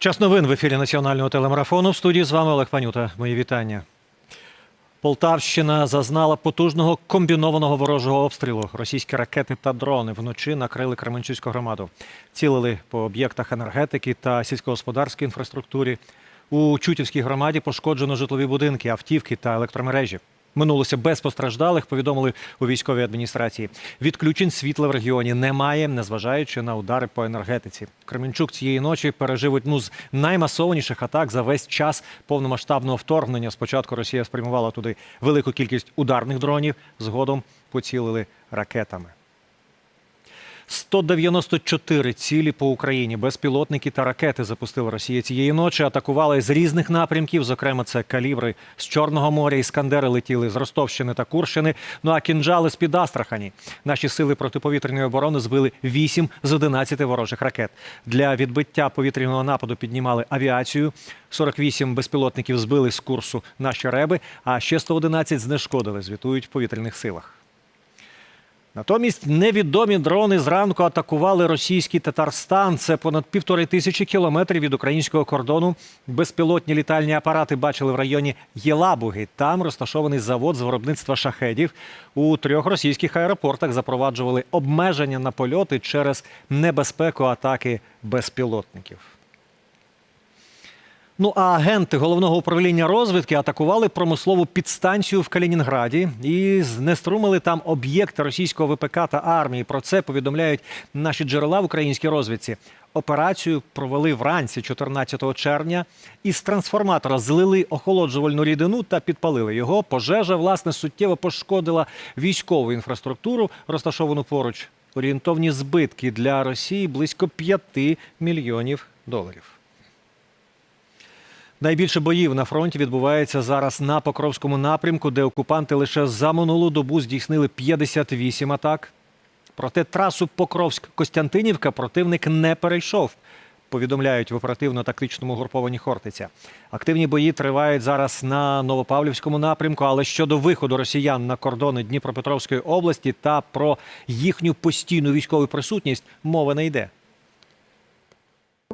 Час новин в ефірі національного телемарафону. В студії з вами Олег Панюта. Мої вітання. Полтавщина зазнала потужного комбінованого ворожого обстрілу. Російські ракети та дрони вночі накрили Кременчуцьку громаду. Цілили по об'єктах енергетики та сільськогосподарській інфраструктурі. У Чутівській громаді пошкоджено житлові будинки, автівки та електромережі. Минулося без постраждалих, повідомили у військовій адміністрації. Відключень світла в регіоні немає, незважаючи на удари по енергетиці. Кременчук цієї ночі пережив одну з наймасованіших атак за весь час повномасштабного вторгнення. Спочатку Росія спрямувала туди велику кількість ударних дронів, згодом поцілили ракетами. 194 цілі по Україні безпілотники та ракети запустила Росія цієї ночі. Атакували з різних напрямків. Зокрема, це калібри з Чорного моря. Іскандери летіли з Ростовщини та Курщини. Ну а кінжали з під Астрахані. Наші сили протиповітряної оборони збили 8 з 11 ворожих ракет. Для відбиття повітряного нападу піднімали авіацію. 48 безпілотників збили з курсу наші реби, а ще 111 знешкодили. Звітують в повітряних силах. Натомість невідомі дрони зранку атакували російський Татарстан. Це понад півтори тисячі кілометрів від українського кордону. Безпілотні літальні апарати бачили в районі Єлабуги. Там розташований завод з виробництва шахедів. У трьох російських аеропортах запроваджували обмеження на польоти через небезпеку атаки безпілотників. Ну а агенти головного управління розвідки атакували промислову підстанцію в Калінінграді і знеструмили там об'єкти російського ВПК та армії. Про це повідомляють наші джерела в українській розвідці. Операцію провели вранці 14 червня. Із трансформатора злили охолоджувальну рідину та підпалили його. Пожежа власне суттєво пошкодила військову інфраструктуру, розташовану поруч. Орієнтовні збитки для Росії близько 5 мільйонів доларів. Найбільше боїв на фронті відбувається зараз на Покровському напрямку, де окупанти лише за минулу добу здійснили 58 атак. Проте трасу Покровськ-Костянтинівка противник не перейшов. Повідомляють в оперативно-тактичному груповані Хортиця. Активні бої тривають зараз на Новопавлівському напрямку, але щодо виходу росіян на кордони Дніпропетровської області та про їхню постійну військову присутність мова не йде.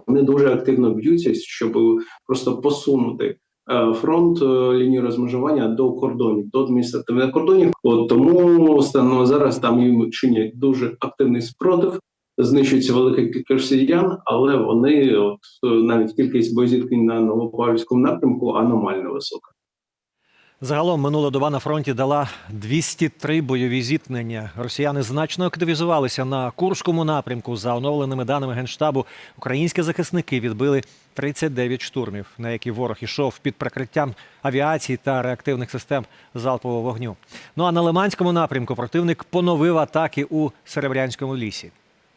Вони дуже активно б'ються, щоб просто посунути е, фронт е, лінію розмежування до кордонів, до адміністративних кордонів. От тому станом зараз там їм чинять дуже активний спротив. Знищується велика кількість росіян, але вони от е, навіть кількість боєзіткнень на Новопавлівському напрямку аномально висока. Загалом минула доба на фронті дала 203 бойові зіткнення. Росіяни значно активізувалися на Курському напрямку. За оновленими даними генштабу, українські захисники відбили 39 штурмів, на які ворог ішов під прикриттям авіації та реактивних систем залпового вогню. Ну а на Лиманському напрямку противник поновив атаки у Серебрянському лісі.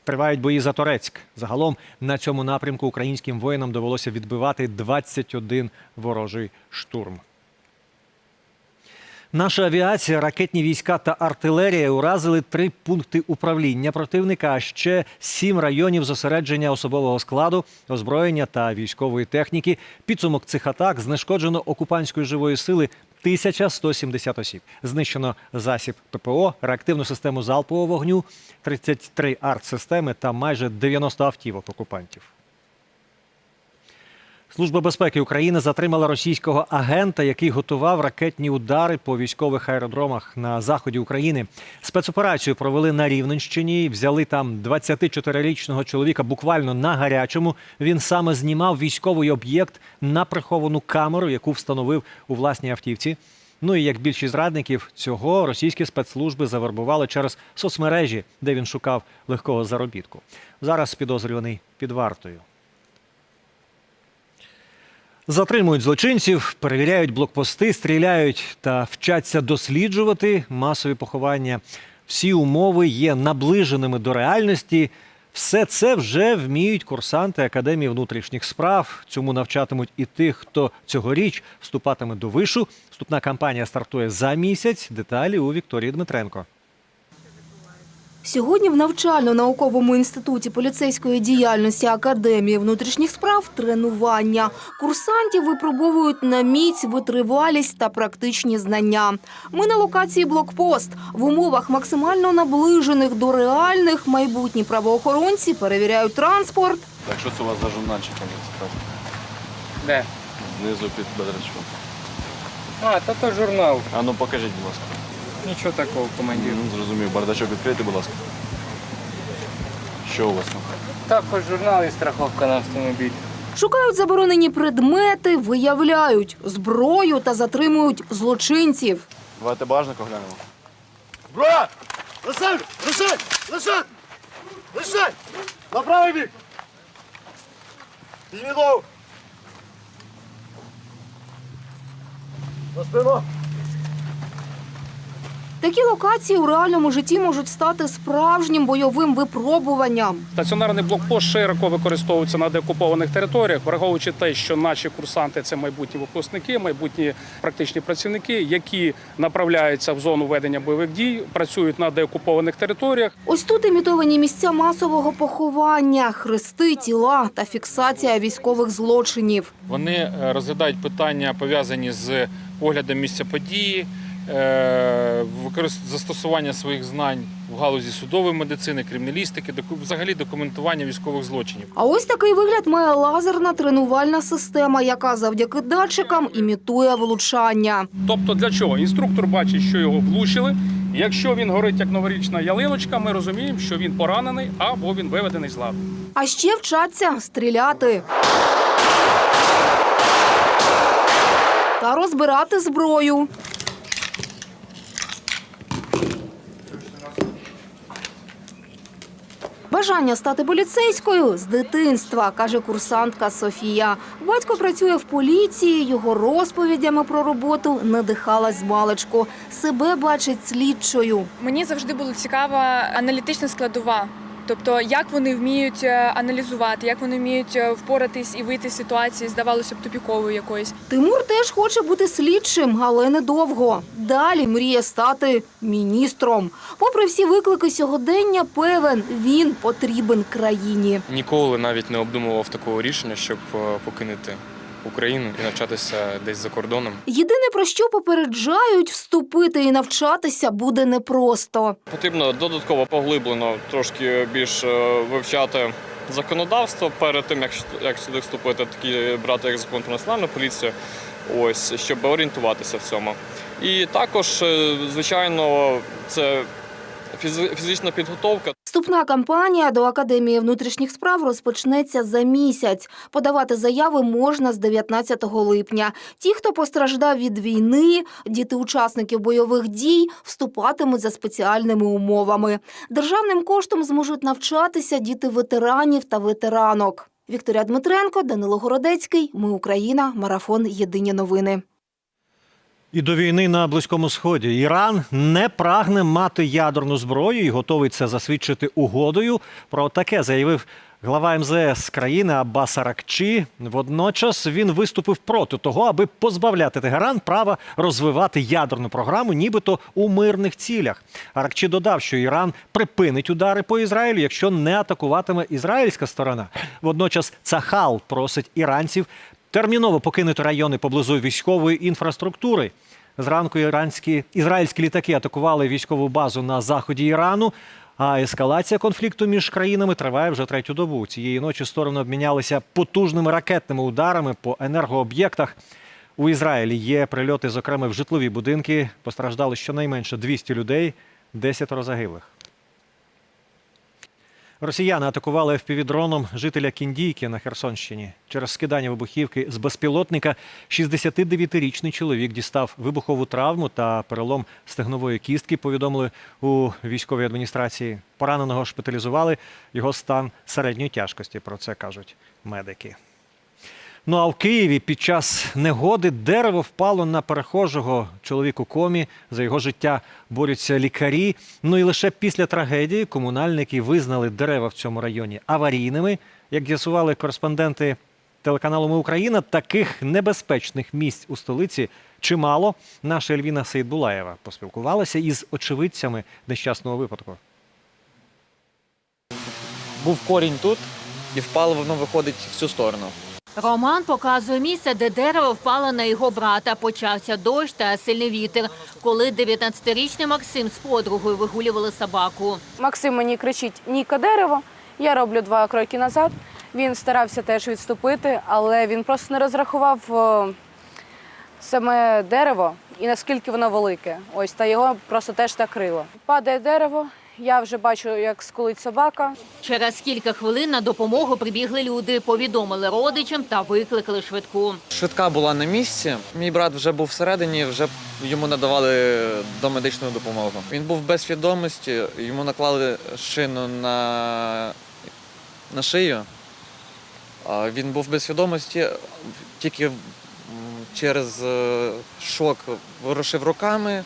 Тривають бої за Торецьк. Загалом на цьому напрямку українським воїнам довелося відбивати 21 ворожий штурм. Наша авіація, ракетні війська та артилерія уразили три пункти управління противника, а ще сім районів зосередження особового складу, озброєння та військової техніки. Підсумок цих атак знешкоджено окупантської живої сили 1170 осіб. Знищено засіб ППО, реактивну систему залпового вогню, 33 артсистеми та майже 90 автівок окупантів. Служба безпеки України затримала російського агента, який готував ракетні удари по військових аеродромах на заході України. Спецоперацію провели на Рівненщині. Взяли там 24-річного чоловіка буквально на гарячому. Він саме знімав військовий об'єкт на приховану камеру, яку встановив у власній автівці. Ну і як більшість зрадників, цього російські спецслужби завербували через соцмережі, де він шукав легкого заробітку. Зараз підозрюваний під вартою. Затримують злочинців, перевіряють блокпости, стріляють та вчаться досліджувати масові поховання. Всі умови є наближеними до реальності. Все це вже вміють курсанти Академії внутрішніх справ. Цьому навчатимуть і тих, хто цьогоріч вступатиме до вишу. Вступна кампанія стартує за місяць. Деталі у Вікторії Дмитренко. Сьогодні в навчально-науковому інституті поліцейської діяльності Академії внутрішніх справ тренування. Курсантів випробовують на міць, витривалість та практичні знання. Ми на локації блокпост. В умовах максимально наближених до реальних майбутні правоохоронці перевіряють транспорт, Так, що це у вас за журнальчик? там? Де? Знизу під бедрачком. А, та то журнал. А ну покажіть, будь ласка. Нічого такого, командир. Ну, зрозумів, бардачок відкрийте, будь ласка. Що у вас там? Також журнал і страховка на автомобіль. Шукають заборонені предмети, виявляють зброю та затримують злочинців. Давайте багажник оглянемо. Зброя! Лишень! Лишень! Лишень! Лишень! На правий бік! Візьмі голову! На спину! Такі локації у реальному житті можуть стати справжнім бойовим випробуванням. Стаціонарний блокпост широко використовується на деокупованих територіях, враховуючи те, що наші курсанти це майбутні випускники, майбутні практичні працівники, які направляються в зону ведення бойових дій, працюють на деокупованих територіях. Ось тут імітовані місця масового поховання, хрести, тіла та фіксація військових злочинів. Вони е, розглядають питання пов'язані з оглядом місця події, застосування своїх знань в галузі судової медицини, криміналістики, взагалі документування військових злочинів. А ось такий вигляд має лазерна тренувальна система, яка завдяки датчикам імітує влучання. Тобто, для чого інструктор бачить, що його влучили. Якщо він горить як новорічна ялиночка, ми розуміємо, що він поранений або він виведений з ладу. А ще вчаться стріляти. Та розбирати зброю. Бажання стати поліцейською з дитинства, каже курсантка Софія. Батько працює в поліції, його розповідями про роботу надихалась з маличку. Себе бачить слідчою. Мені завжди була цікава аналітична складова. Тобто, як вони вміють е, аналізувати, як вони вміють е, впоратись і вийти з ситуації, здавалося б, тупікової якоїсь. Тимур теж хоче бути слідчим, але недовго. Далі мріє стати міністром. Попри всі виклики сьогодення, певен, він потрібен країні. Ніколи навіть не обдумував такого рішення, щоб е, покинути Україну і навчатися десь за кордоном. Єдине про що попереджають, вступити і навчатися буде непросто. Потрібно додатково поглиблено трошки більш е, вивчати законодавство перед тим, як, як сюди вступити, такі брати як закон про національну поліцію, ось щоб орієнтуватися в цьому. І також, е, звичайно, це фізи- фізична підготовка. Вступна кампанія до Академії внутрішніх справ розпочнеться за місяць. Подавати заяви можна з 19 липня. Ті, хто постраждав від війни, діти учасників бойових дій, вступатимуть за спеціальними умовами. Державним коштом зможуть навчатися діти ветеранів та ветеранок. Вікторія Дмитренко, Данило Городецький. Ми Україна. Марафон. Єдині новини. І до війни на Близькому Сході Іран не прагне мати ядерну зброю і готовий це засвідчити угодою. Про таке заявив глава МЗС країни Аббас Аракчі. Водночас він виступив проти того, аби позбавляти Тегеран права розвивати ядерну програму, нібито у мирних цілях. Аракчі додав, що Іран припинить удари по Ізраїлю, якщо не атакуватиме ізраїльська сторона. Водночас Цахал просить іранців терміново покинути райони поблизу військової інфраструктури. Зранку іранські ізраїльські літаки атакували військову базу на заході Ірану. А ескалація конфлікту між країнами триває вже третю добу. Цієї ночі сторони обмінялися потужними ракетними ударами по енергооб'єктах. У Ізраїлі є прильоти, зокрема в житлові будинки. Постраждали щонайменше 200 людей, 10 загиблих. Росіяни атакували FPV-дроном жителя Кіндійки на Херсонщині. Через скидання вибухівки з безпілотника 69-річний чоловік дістав вибухову травму та перелом стегнової кістки. Повідомили у військовій адміністрації. Пораненого шпиталізували. Його стан середньої тяжкості. Про це кажуть медики. Ну а в Києві під час негоди дерево впало на перехожого чоловіку комі. За його життя борються лікарі. Ну і лише після трагедії комунальники визнали дерева в цьому районі аварійними. Як з'ясували кореспонденти телеканалу Ми Україна, таких небезпечних місць у столиці чимало. Наша Ельвіна Сейдбулаєва поспілкувалася із очевидцями нещасного випадку. був корінь тут, і впало воно виходить в цю сторону. Роман показує місце, де дерево впало на його брата. Почався дощ та сильний вітер, коли 19-річний Максим з подругою вигулювали собаку. Максим мені кричить Ніка дерево. Я роблю два кроки назад. Він старався теж відступити, але він просто не розрахував саме дерево і наскільки воно велике. Ось та його просто теж так крило. Падає дерево. Я вже бачу, як скулить собака. Через кілька хвилин на допомогу прибігли люди, повідомили родичам та викликали швидку. Швидка була на місці. Мій брат вже був всередині, вже йому надавали домедичну допомогу. Він був без свідомості, йому наклали шину на, на шию. Він був без свідомості, тільки через е, шок ворушив руками.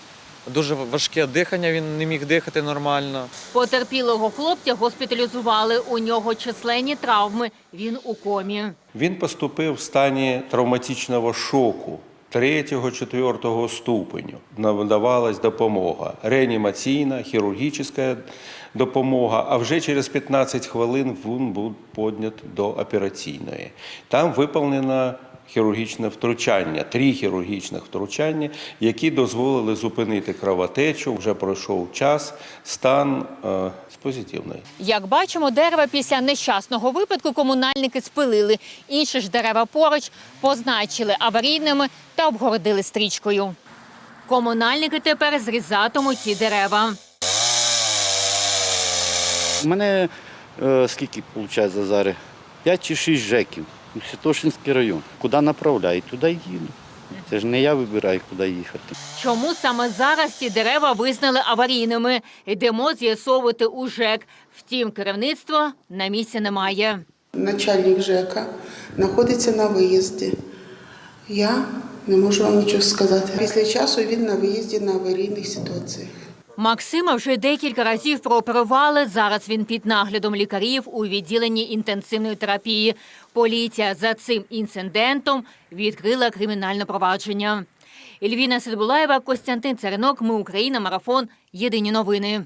Дуже важке дихання, він не міг дихати нормально. Потерпілого хлопця госпіталізували. У нього численні травми. Він у комі. Він поступив в стані травматичного шоку 3-4 ступеню. Надавалась допомога реанімаційна, хірургічна допомога. А вже через 15 хвилин він був піднят до операційної. Там виповнено хірургічне втручання, три хірургічних втручання, які дозволили зупинити кровотечу. Вже пройшов час, стан е, позитивний. Як бачимо, дерева після нещасного випадку комунальники спилили. Інші ж дерева поруч позначили аварійними та обгородили стрічкою. Комунальники тепер зрізатимуть ці дерева. У мене е, скільки виходить за зараз? П'ять чи шість жеків. У Святошинський район. Куди направляють, туди й їду. Це ж не я вибираю, куди їхати. Чому саме зараз ці дерева визнали аварійними? Йдемо з'ясовувати у ЖЕК. Втім, керівництва на місці немає. Начальник ЖЕКа знаходиться на виїзді. Я не можу вам нічого сказати. Після часу він на виїзді на аварійних ситуаціях. Максима вже декілька разів прооперували. Зараз він під наглядом лікарів у відділенні інтенсивної терапії. Поліція за цим інцидентом відкрила кримінальне провадження. Ільвіна Сидбулаєва, Костянтин Царинок. Ми Україна. Марафон. Єдині новини.